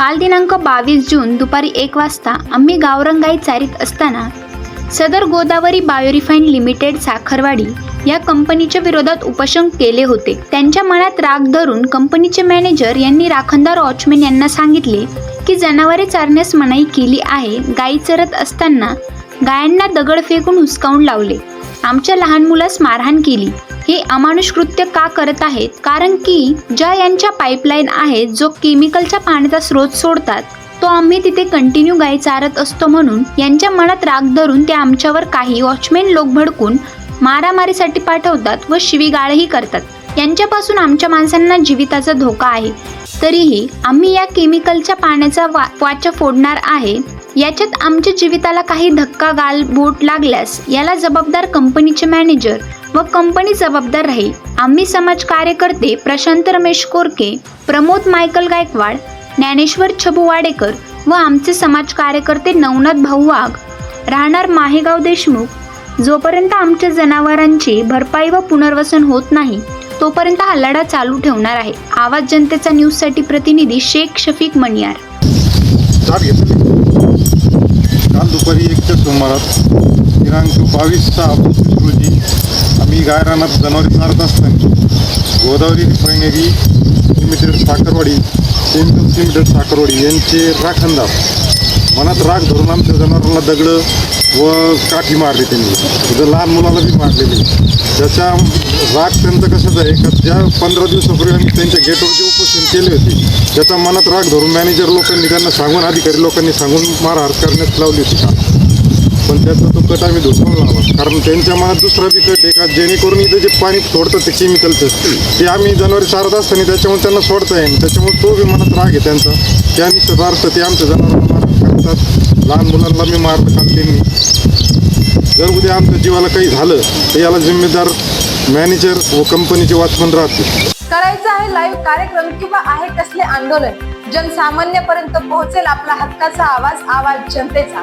काल दिनांक बावीस जून दुपारी एक वाजता आम्ही गावरंगाई चारीत असताना सदर गोदावरी बायोरिफाईन लिमिटेड साखरवाडी या कंपनीच्या विरोधात उपोषण केले होते. त्यांच्या मनात राग धरून कंपनीचे मॅनेजर यांनी राखणदार वॉचमॅन यांना सांगितले की जनावरे चारण्यास मनाई केली आहे गायी चरत असताना गायांना दगड फेकून हुसकावून लावले. आमच्या लहान मुलास मारहाण केली. हे अमानुष कृत्य का करत आहेत? कारण की ज्या यांच्या पाईपलाईन आहेत जो केमिकलच्या पाण्याचा स्रोत सोडतात तो आम्ही तिथे कंटिन्यू गाय चारत असतो म्हणून यांच्या मनात राग धरून ते आमच्यावर काही वॉचमॅन लोक भडकून मारामारीसाठी पाठवतात व शिवीगाळही करतात. यांच्यापासून आमच्या माणसांना जीविताचा धोका आहे. तरीही आम्ही या केमिकलच्या पाण्याचा वा वाचा फोडणार आहे. याच्यात आमच्या जीविताला काही धक्का गाल बोट लागल्यास याला जबाबदार कंपनीचे मॅनेजर व कंपनी जबाबदार राहील. आम्ही समाज कार्यकर्ते प्रशांत रमेश कोरके प्रमोद मायकल गायकवाड ज्ञानेश्वर छबू वाडेकर व आमचे समाज कार्यकर्ते नवनाथ भाऊ वाघ राहणार माहेगाव देशमुख. जोपर्यंत आमच्या जनावरांची भरपाई व पुनर्वसन होत नाही तोपर्यंत हा लढा चालू ठेवणार आहे. आवाज जनतेचा न्यूजसाठी प्रतिनिधी शेख शफीक मणियार काल दुपारी एकच्या सुमारास दिनांक बावीस सहा रोजी आम्ही गायरानात जनावरे चारत असताना Godavari refinery limited Sakharwadi chemicals limited Sakharwadi यांचे राखणदार. मनात राग धरून आमच्या जनावरांना दगडं व काठी मारली त्यांनी. तिथं लहान मुलाला बी मारलेली. त्याच्या राग त्यांचं कसंच आहे? का ज्या पंधरा दिवसापूर्वी आम्ही त्यांच्या गेटवर जे उपोषण केले होते. त्याचा मनात राग धरून मॅनेजर लोकांनी त्यांना सांगून अधिकारी लोकांनी सांगून मारहाण करण्यात लावली होती. का पण त्याचा तो कट आम्ही धुसून लावा कारण त्यांच्या मनात दुसरा बी कट आहे का? जेणेकरून इथं जे पाणी सोडतं ते केमिकलचं ते आम्ही जनावरे चारत असताना त्याच्यामुळे त्यांना सोडता येईल त्याच्यामुळे तो बी मनात राग आहे त्यांचा. त्या निश्चितार्थ ते आमच्या जनावरांना मारहाण करतात लहान मुलांना मी मारलं काल त्यांनी जर उद्या आमच्या जीवाला काही झालं तर याला जिम्मेदार मॅनेजर व कंपनीचे वॉचमन राहतील. करायचं आहे लाईव्ह कार्यक्रम किंवा आहे कसले आंदोलन जनसामान्यपर्यंत पोहोचेल आपला हक्काचा आवाज आवाज जनतेचा.